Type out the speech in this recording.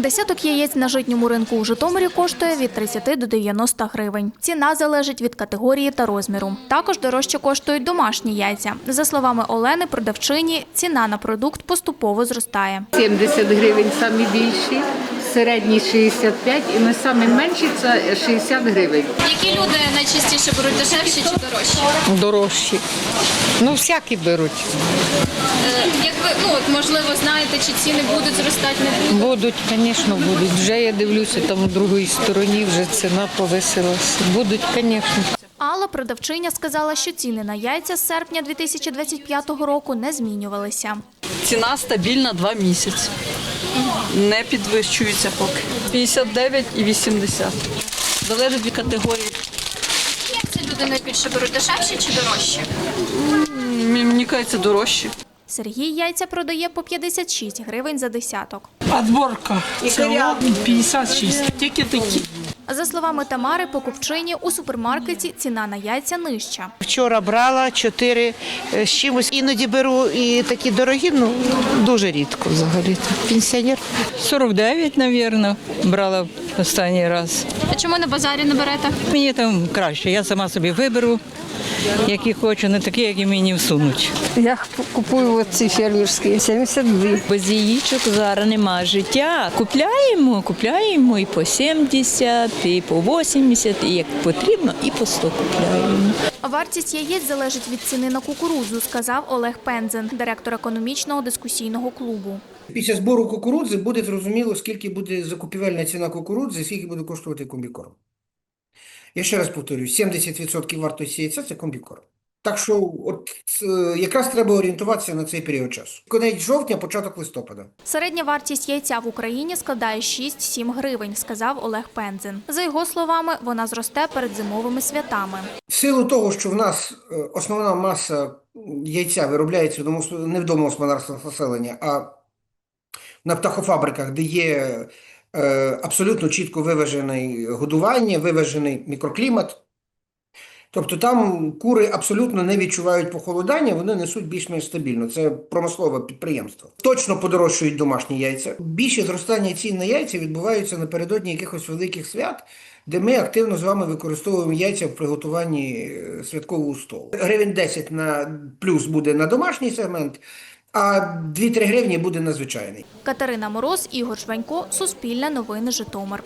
Десяток яєць на житньому ринку у Житомирі коштує від 30 до 90 гривень. Ціна залежить від категорії та розміру. Також дорожче коштують домашні яйця. За словами Олени, продавчині, ціна на продукт поступово зростає. 70 гривень самі більші, середні 65 і ми самі менші це 60 гривень. Які люди найчастіше беруть дешевші чи дорожчі? дорожчі. Ну, всякі беруть. Е, можливо знаєте, чи ціни будуть зростати, не будуть? Будуть, звісно, будуть. Вже я дивлюся, там у другій стороні вже ціна повисилася. Будуть, звісно. Алла, продавчиня, сказала, що ціни на яйця з серпня 2025 року не змінювалися. Ціна стабільна два місяці. Не підвищується поки. 59 і 80. Залежить від категорії. Як це люди найбільше беруть дешевші чи дорожчі? Мені кажеться, дорожче. Сергій яйця продає по 56 гривень за десяток. Подборка. Село 56. Тільки такі. За словами Тамари, покупчині, у супермаркеті ціна на яйця нижча. Вчора брала чотири е, з чимось. Іноді беру і такі дорогі, ну дуже рідко взагалі. Пенсіонер. 49, мабуть, брала останній раз. А чому на базарі не берете? Мені там краще, я сама собі виберу, які хочу, не такі, які мені всунуть. Я купую ці фермерські 72. Без яєчок зараз нема життя. Купляємо, купляємо і по 70, і по 80, і як потрібно, і по 100 купляємо. Вартість яєць залежить від ціни на кукурудзу, сказав Олег Пензен, директор економічного дискусійного клубу. Після збору кукурудзи буде зрозуміло, скільки буде закупівельна ціна кукурудзи, скільки буде коштувати комбікорм. Я ще раз повторюю, 70% вартості яйця – це комбікорм. Так що от е, якраз треба орієнтуватися на цей період часу. Кінець жовтня, початок листопада. Середня вартість яйця в Україні складає 6-7 гривень, сказав Олег Пензен. За його словами, вона зросте перед зимовими святами. В силу того, що в нас е, основна маса яйця виробляється не в домогосподарствах населення, а на птахофабриках, де є абсолютно чітко виважене годування, виважений мікроклімат. Тобто там кури абсолютно не відчувають похолодання, вони несуть більш-менш стабільно. Це промислове підприємство. Точно подорожчують домашні яйця. Більше зростання цін на яйця відбуваються напередодні якихось великих свят, де ми активно з вами використовуємо яйця в приготуванні е, святкового столу. Гривень 10 на плюс буде на домашній сегмент, а 2-3 гривні буде надзвичайний. Катерина Мороз, Ігор Шванько, Суспільне новини Житомир.